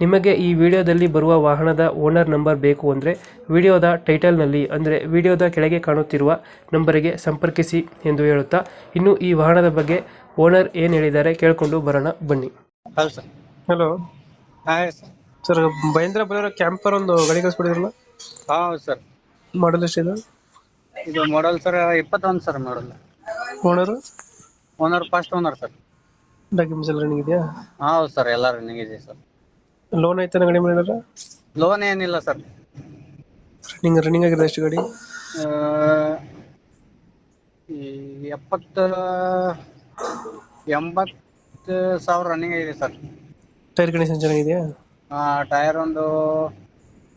ನಿಮಗೆ ಈ ವಿಡಿಯೋದಲ್ಲಿ ಬರುವ ವಾಹನದ ಓನರ್ ನಂಬರ್ ಬೇಕು ಅಂದರೆ ವಿಡಿಯೋದ ಟೈಟಲ್ನಲ್ಲಿ ಅಂದರೆ ವಿಡಿಯೋದ ಕೆಳಗೆ ಕಾಣುತ್ತಿರುವ ನಂಬರಿಗೆ ಸಂಪರ್ಕಿಸಿ ಎಂದು ಹೇಳುತ್ತಾ ಇನ್ನು ಈ ವಾಹನದ ಬಗ್ಗೆ ಓನರ್ ಏನು ಹೇಳಿದ್ದಾರೆ ಕೇಳಿಕೊಂಡು ಬರೋಣ ಬನ್ನಿ. ಹೌದು sir. Hello. Hi sir. Sir Mahindra Bolero camper ಒಂದು ಗಾಡಿ ಕಳಿಸ್ಬಿಡಿದ್ರಲ್ಲ ಹೌದು ಸರ್. ಮಾಡಲ್ ಎಷ್ಟಿದೆ? ಇದು ಮಾಡಲ್ ಸರ್ ಇಪ್ಪತ್ತೊಂದು sir model owner owner first owner sir. Documents ಎಲ್ಲ ರನ್ನಿಂಗ್ ಇದೆಯಾ? ಹೌದು ಸರ್ ಎಲ್ಲ ರನ್ನಿಂಗ್ ಇದೆ ಸರ್. ಲೋನ್ ಐತನ ಗಾಡಿ ಮೇಲೆ ಲೋನ್ ಏನಿಲ್ಲ ಸರ್ ರನ್ನಿಂಗ್ ರನ್ನಿಂಗ್ ಆಗಿದೆ ಎಷ್ಟು ಗಾಡಿ? ಈ ಎಪ್ಪತ್ತು ಎಂಬತ್ತು ಸಾವಿರ ರನ್ನಿಂಗ್ ಇದೆ ಸರ್ ಟೈರ್ ಕಂಡೀಷನ್ ಚೆನ್ನಾಗಿದೆಯಾ? ಟೈರ್ ಒಂದು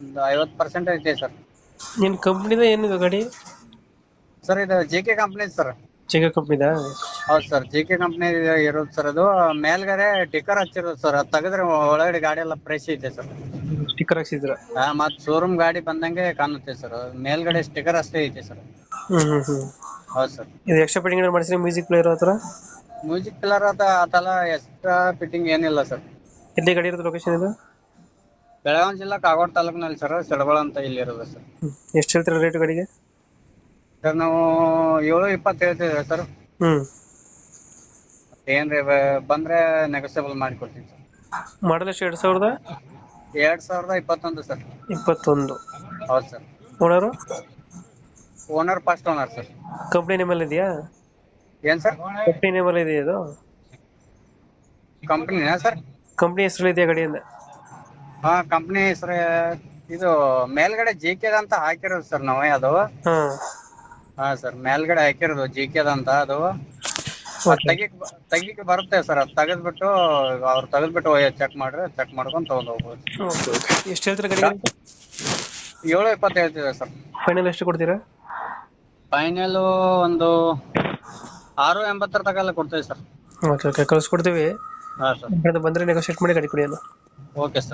ಒಂದು ಐವತ್ತು ಪರ್ಸೆಂಟ್ ಐತೆ ಸರ್ ನಿನ್ನ ಕಂಪ್ನಿದ ಏನು ಗಾಡಿ? ಸರ್ ಇದು ಜೆ ಕೆ ಕಂಪ್ನಿ ಸರ್ ಚೆಗ ಕಂಪ್ನಿದಾ ಹೌದು ಸರ್ ಜಿ ಕೆ ಕಂಪ್ನಿ ಇರೋದು ಸರ್ ಅದು. ಮೇಲ್ಗಡೆ ಟಿಕ್ಕರ್ ಹಚ್ಚಿರೋದು ಸರ್. ಅದು ತೆಗೆದ್ರೆ ಒಳಗಡೆ ಗಾಡಿ ಎಲ್ಲ ಫ್ರೆಶ್ ಐತೆ ಸರ್. ಸ್ಟಿಕ್ಕರ್ ಹಾಕ್ಸಿದ್ರ? ಹಾ ಮತ್ ಶೋರೂಮ್ ಗಾಡಿ ಬಂದಂಗೆ ಕಾಣುತ್ತೆ ಸರ್. ಮೇಲ್ಗಡೆ ಸ್ಟಿಕರ್ ಅಷ್ಟೇ ಐತೆ ಸರ್. ಹ್ಮ್ ಹ್ಮ್ ಹ್ಮ್. ಹೌದು ಸರ್. ಇದು ಎಕ್ಸ್ಟ್ರಾ ಫಿಟ್ಟಿಂಗ್ ಮಾಡಿಸಿದ್ರೆ ಮ್ಯೂಸಿಕ್ ಪ್ಲೇಯರ್ ಹತ್ರ? ಮ್ಯೂಸಿಕ್ ಪ್ಲೇಯರ್ ಅದ ಆತಲ್ಲ ಎಕ್ಸ್ಟ್ರಾ ಫಿಟ್ಟಿಂಗ್ ಏನಿಲ್ಲ ಸರ್. ಎಲ್ಲಿ ಗಾಡಿ ಇರೋದು ಲೊಕೇಶನ್ ಇದು? ಬೆಳಗಾವಿ ಜಿಲ್ಲಾ ಕಾಗವಾಡ ತಾಲೂಕಿನಲ್ಲಿ ಸರ್ ಸೆಡಗೊಳ ಅಂತ ಇಲ್ಲಿ ಇರೋದು ಸರ್ ಎಷ್ಟು ಹೇಳ್ತೀರಾ ರೇಟ್ ಗಾಡಿಗೆ? ಸರ್ ನಾವು ಏಳು ಇಪ್ಪತ್ತು ಹೇಳ್ತಿದ್ದೇವೆ ಸರ್. ಹ್ಮ್. ಏನ್ರಿ ಬಂದ್ರೆ ನೆಗೋಸಿಯಬಲ್ ಮಾಡಿ ಕೊಡ್ತೀನಿ ಸರ್. ಮಾಡಲ್ ಎಷ್ಟು ಎರಡ್ ಸಾವಿರದ? ಎರಡ್ ಸಾವಿರದ ಇಪ್ಪತ್ತೊಂದು ಸರ್. ಇಪ್ಪತ್ತೊಂದು. ಹೌದು sir. Owner owner first owner sir. Company ನೇಮಲ್ಲಿ ಇದೆಯಾ? ಏನ್ ಸರ್? ಕಂಪ್ನಿ ನೇಮಲ್ಲಿ ಇದೆಯಾ ಇದು? ಕಂಪ್ನಿನಾ ಸರ್? ಕಂಪ್ನಿ ಹೆಸರು ಇದೆಯಾ ಗಾಡಿ ಅಂದೆ ಹಾ ಕಂಪ್ನಿ ಹೆಸರು ಇದು ಮೇಲ್ಗಡೆ ಜಿ ಕೆ ಅಂತ ಹಾಕಿರೋದು ಸರ್ ನಾವು ಅದು. ಹಾ. ಹಾ ಸರ್ ಮೇಲ್ಗಡೆ ಹಾಕಿರೋದು ಜಿ ಕೆ ಅಂತ ಅದು. ತೆಗಿಕ್ ತೆಗಿಕ್ ಬರುತ್ತೆ ಸರ್ ಅದ್ ತೆಗೆದ್ಬಿಟ್ಟು ಅವ್ರು ತೆಗೆದ್ಬಿಟ್ಟು ಚೆಕ್ ಮಾಡ್ರೆ ಚೆಕ್ ಮಾಡ್ಕೊಂಡು ತಗೊಂಡ್ ಹೋಗ್ಬೋದು. ಎಷ್ಟು ಹೇಳ್ತೀರಾ ಗಡಿ ಏಳು ಇಪ್ಪತ್ತು ಹೇಳ್ತಿದೆ ಸರ್. ಫೈನಲ್ ಎಷ್ಟು ಕೊಡ್ತೀರಾ? ಫೈನಲ್ ಒಂದು ಆರು ಎಂಬತ್ತರ ತಗಲ್ಲ ಕೊಡ್ತೀವಿ ಸರ್. ಓಕೆ ಓಕೆ ಕಳ್ಸ್ಕೊಡ್ತೀವಿ. ಹಾ ಸರ್. ಬಂದ್ರೆ ನೆಗೋಷಿಯೇಟ್ ಮಾಡಿ ಗಾಡಿ ಕೊಡಿ ಅಲ್ಲ ಓಕೆ ಸರ್